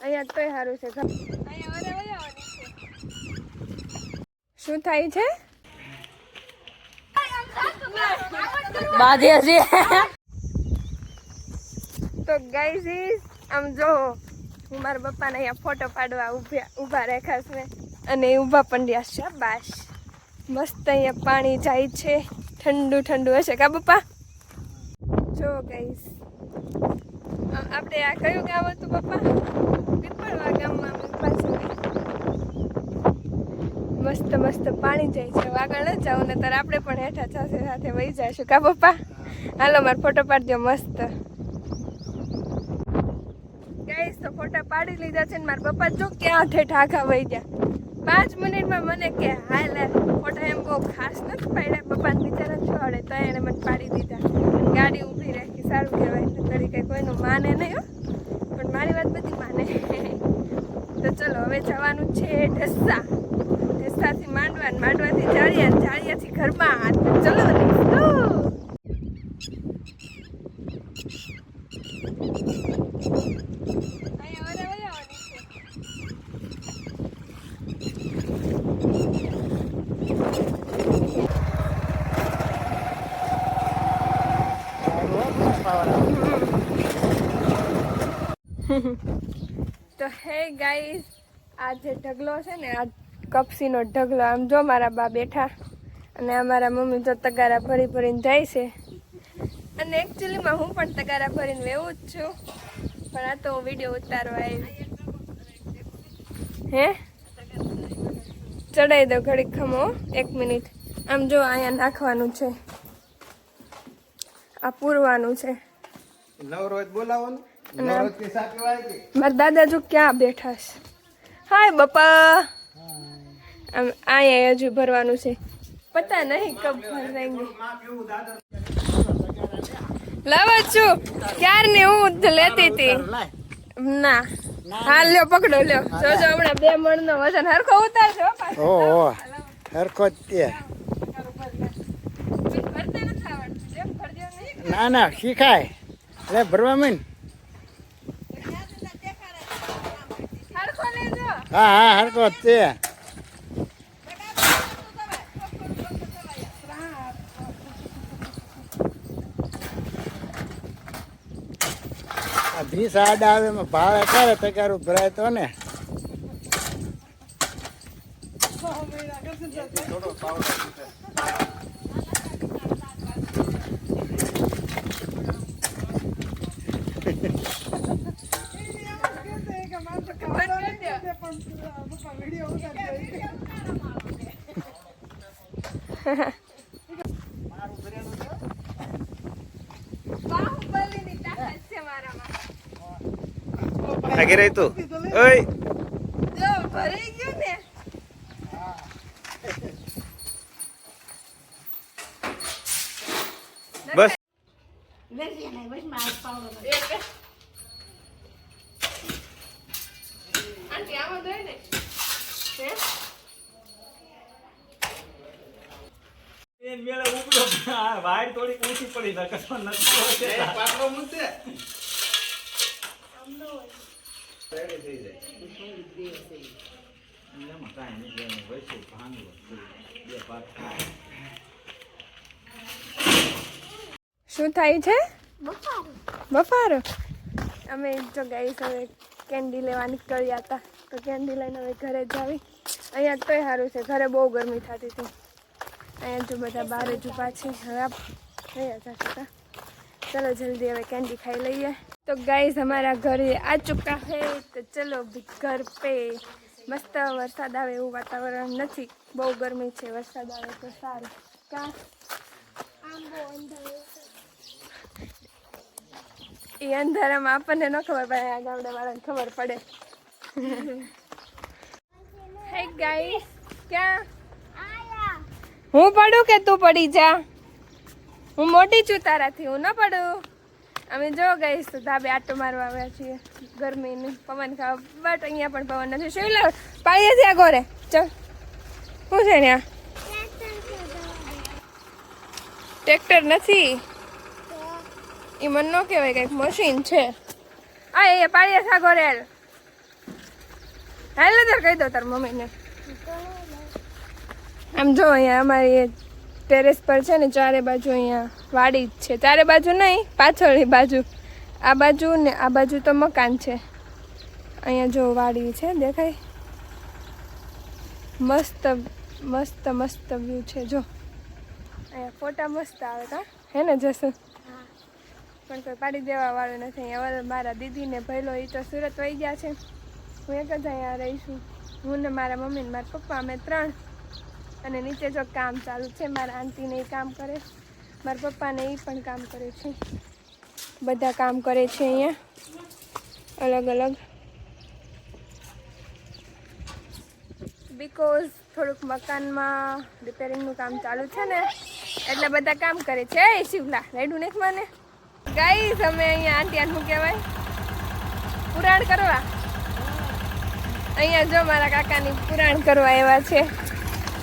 અહીંયા તોય સારું છે શું થાય છે? બાધે છે. તો ગાઈઝ આમ જો હું મારા પપ્પાને અહીંયા ફોટો પાડવા ઊભા ઊભા રાખ્યા છે. અને ઊભા પણ રહ્યા છે બાસ મસ્ત અહીંયા પાણી જાય છે. ઠંડુ ઠંડુ હશે કા પપ્પા? જો ગાઈઝ આપણે આ કયું ગામ હતું પપ્પા? પીપળવા ગામમાં અમે ઊભા છે મસ્ત મસ્ત પાણી જાય છે. આગળ ન જાવ ને ત્યારે આપણે પણ હેઠા સાથે સાથે વહી જઈશું. કા પપ્પા? હાલો, મારો ફોટો પાડજો મસ્ત. ગાઈસ તો ફોટા પાડી લીધા છે ને મારા પપ્પા જો ક્યાં ઠેઠ આખા વહી ગયા. પાંચ મિનિટમાં મને કે, હાલ ફોટા એમ બહુ ખાસ નથી પાડ્યા. પપ્પાને બિચારા છોડે તો એને મને પાડી દીધા. ગાડી ઊભી રાખી, સારું કહેવાય. તરીકે કંઈ કોઈનું માને નહીં, હો. મારી વાત બધી માને. તો ચલો, હવે જવાનું છે ઢસા ઢસાથી માંડવા ને માંડવાથી જાળિયા જાળિયાથી ઘરમાં. ચલો let's તો હે ગાઈસ આ જે ઢગલો છે ને, આ કપસીનો ઢગલો, આમ જો મારા બા બેઠા અને અમારા મમ્મી તો તગારા ભરી ભરીને જાય છે. અને એકચ્યુઅલીમાં હું પણ તગારા ભરીને વેવું જ છું, પણ આ તો વીડિયો ઉતારવા આવી. હે? ચડાવી દો ઘડી ખમો, એક મિનિટ. આમ જો અહીંયા નાખવાનું છે. આ પૂરવાનું છે. નવરોજ બોલાવવાનું? મારા દાદા જો ક્યાં બેઠા છે? હાય બાપા. આમ અહીંયા હજુ ભરવાનું છે. પતા નહીં કબ ભરાएंगे લાવો છું. ક્યારની હું લેતી હતી? ના. હા લ્યો પકડો લ્યો. જોજો હમણાં બે મણ નો વજન હરખો ઉતારજો. ઓહો હરખો જ તે ભરતા નથી આવડતું. જેમ ભરજો નહીં. ના ના શીખાય. એટલે ભરવા માંડ હરખો લેજો હા હા હરખો તે ભીસ આડા આવે એમાં ભાવે કરે તકારું ભરાય તો ને. મારામાં આગે રહી તું. ઓય. ભરાઈ ગયું ને બસ વાયર થોડીક ઊંચી પડી નકર નથી પાટલો મૂકતે શું થાય છે? બફારો. અમે જો ગાઈસ હવે કેન્ડી લેવા નીકળ્યા હતા. તો કેન્ડી લઈને હવે ઘરે જ આવી. અહીંયા તોય સારું છે. ઘરે બહુ ગરમી થતી હતી. અહીંયા જો બધા બહાર જ ઊભા છે. હવે ગયા જતા ચલો જલ્દી હવે કેન્ડી ખાઈ લઈએ. તો ગાઈઝ અમારા ઘરે આ ચૂકા હે તો ચલો ઘર પે મસ્ત વરસાદ આવે એવું વાતાવરણ નથી. બહુ ગરમી છે વરસાદ આવે તો સારું. કાં? એ અંધારામાં આપણને ન ખબર પડે આ ગામડાવાળાને ખબર પડે. હે ગાઈસ ક્યાં? હું પડું કે તું પડી જા? હું મોટી છું તારાથી, હું ન પડું. અમે જો ગઈ તો ધાબે આટો મારવા આવ્યા છીએ, ગરમીની. પવન ખાવા. બટ અહીંયા પણ પવન નથી. શું લે પાડીએ છે ઘરે? ચલ. શું છે આ ટ્રેક્ટર નથી? એ મને ન કહેવાય કંઈક મશીન છે. આ, એ પાડીએ આ ગોરે હાલ. હાલ કહી દો તાર મમ્મીને. આમ જો અહીંયા અમારી ટેરેસ પર છે ને ચારે બાજુ અહીંયા વાડી જ છે. ચારે બાજુ નહીં પાછળની બાજુ. આ બાજુ ને આ બાજુ તો મકાન છે. અહીંયા જો વાડી છે દેખાય? મસ્ત મસ્ત મસ્ત વ્યૂ છે જો. અહીંયા ફોટા મસ્ત આવે કા હે ને જશું પણ કોઈ પાડી દેવા વાળું નથી. અહીંયા હવે મારા દીદીને ભયલો એ તો સુરત વહી ગયા છે. હું એક જ અહીંયા રહીશું હું ને મારા મમ્મી ને મારા પપ્પા અમે ત્રણ. અને નીચે જો કામ ચાલુ છે, મારા આંટીને એ કામ કરે. મારા પપ્પાને એ પણ કામ કરે છે. બધા કામ કરે છે અહીંયા. અલગ અલગ. બીકોઝ થોડુંક મકાનમાં રિપેરિંગનું કામ ચાલુ છે ને, એટલે બધા કામ કરે છે. એ શિવલા રેડું નથી મને. ગાઈસ અમે અહીંયા આંટી આનું કહેવાય? પુરાણ કરવા. અહીંયા જો મારા કાકાની પુરાણ કરવા એવા છે.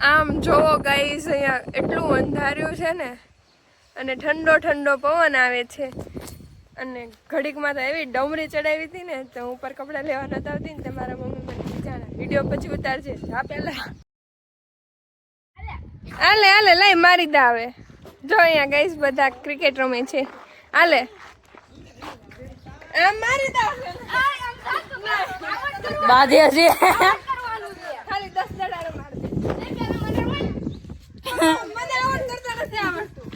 આમ જોવો ગાઈઝ અહીંયા એટલું અંધાર્યું છે ને, અને ઠંડો ઠંડો પવન આવે છે. અને ઘડીકમાં તો એવી ડમરી ચડાવી હતી ને, તો ઉપર કપડાં લેવા નતા આવતી ને, તે મારા મમ્મી મને બીજાના વીડિયો પછી ઉતારજે. આ પેલા હાલે હાલે લઈ મારી દા આવે જો અહીંયા ગઈશ બધા ક્રિકેટ રમે છે. હાલે મારી દા બાંધે છે. ખાલી દસ દડારો મને આવડ નથી આવડતું.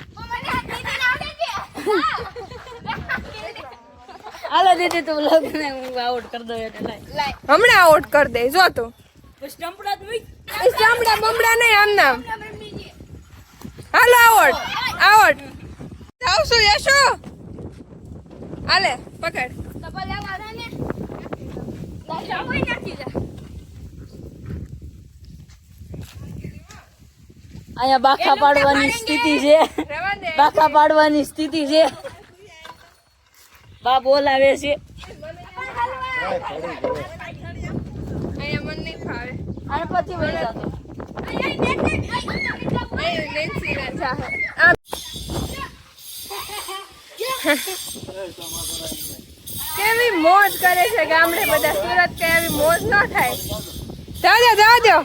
હાલો દીદી તું લગ્ન હું આઉટ કર દઉં એટલે હમણાં આઉટ કરી દે જો તું. સ્ટમ્પડા ચામડા બમડા નહીં આમ નામ હાલો આવડ આવડ. આવશું યશો? હાલે પકડ. અહીંયા બાખા પાડવાની સ્થિતિ છે. બાખા પાડવાની સ્થિતિ છે. બા બોલાવે છે. અહીંયા મન નહીં ફાવે. અને પછી વહી જતો. કેવી મોજ કરે છે ગામડે બધા સુરત કે એવી મોજ ન થાય. જવા દો જવા દો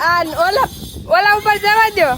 આ ઓલા ઓલા ઉપર જવા દો